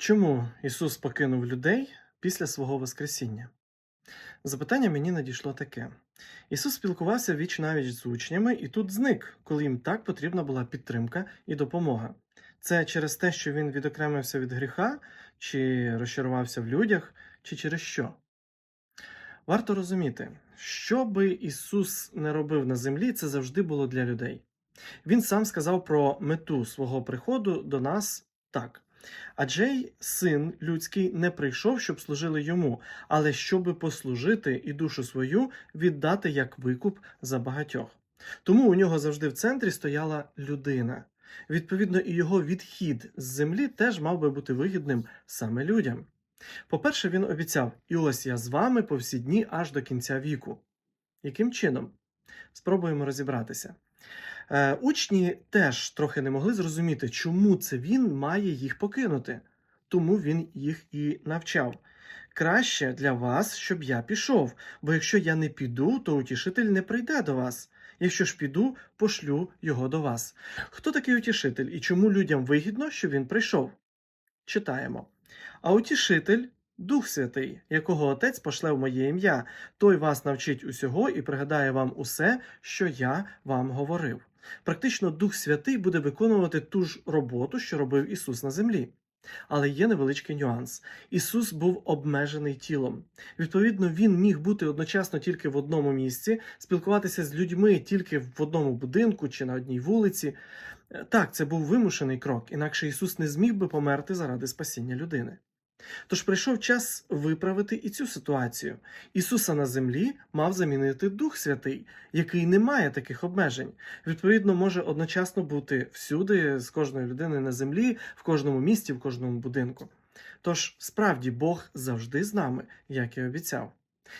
Чому Ісус покинув людей після свого Воскресіння? Запитання мені надійшло таке: Ісус спілкувався віч навіч з учнями і тут зник, коли їм так потрібна була підтримка і допомога. Це через те, що він відокремився від гріха, чи розчарувався в людях, чи через що? Варто розуміти, що би Ісус не робив на землі, це завжди було для людей. Він сам сказав про мету свого приходу до нас так. Адже й син людський не прийшов, щоб служили йому, але щоби послужити і душу свою віддати як викуп за багатьох. Тому у нього завжди в центрі стояла людина. Відповідно, і його відхід з землі теж мав би бути вигідним саме людям. По-перше, він обіцяв: і ось я з вами по всі дні аж до кінця віку. Яким чином? Спробуємо розібратися. Е, учні теж трохи не могли зрозуміти, чому це він має їх покинути. Тому він їх і навчав. Краще для вас, щоб я пішов, бо якщо я не піду, то утішитель не прийде до вас. Якщо ж піду, пошлю його до вас. Хто такий утішитель і чому людям вигідно, що він прийшов? Читаємо. А утішитель Дух Святий, якого Отець пошле в моє ім'я, той вас навчить усього і пригадає вам усе, що я вам говорив. Практично Дух Святий буде виконувати ту ж роботу, що робив Ісус на землі. Але є невеличкий нюанс. Ісус був обмежений тілом. Відповідно, він міг бути одночасно тільки в одному місці, спілкуватися з людьми тільки в одному будинку чи на одній вулиці. Е, Так, це був вимушений крок, інакше Ісус не зміг би померти заради спасіння людини. Тож прийшов час виправити і цю ситуацію. Ісуса на землі мав замінити Дух Святий, який не має таких обмежень. Відповідно, може одночасно бути всюди, з кожної людини на землі, в кожному місті, в кожному будинку. Тож, справді, Бог завжди з нами, як і обіцяв.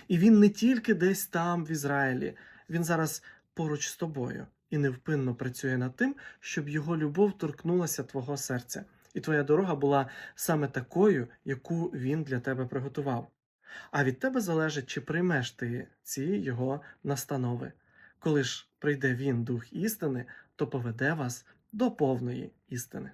І він не тільки десь там, в Ізраїлі, він зараз поруч з тобою і невпинно працює над тим, щоб його любов торкнулася твого серця і твоя дорога була саме такою, яку він для тебе приготував. А від тебе залежить, чи приймеш ти ці його настанови. Коли ж прийде він, дух істини, то поведе вас до повної істини.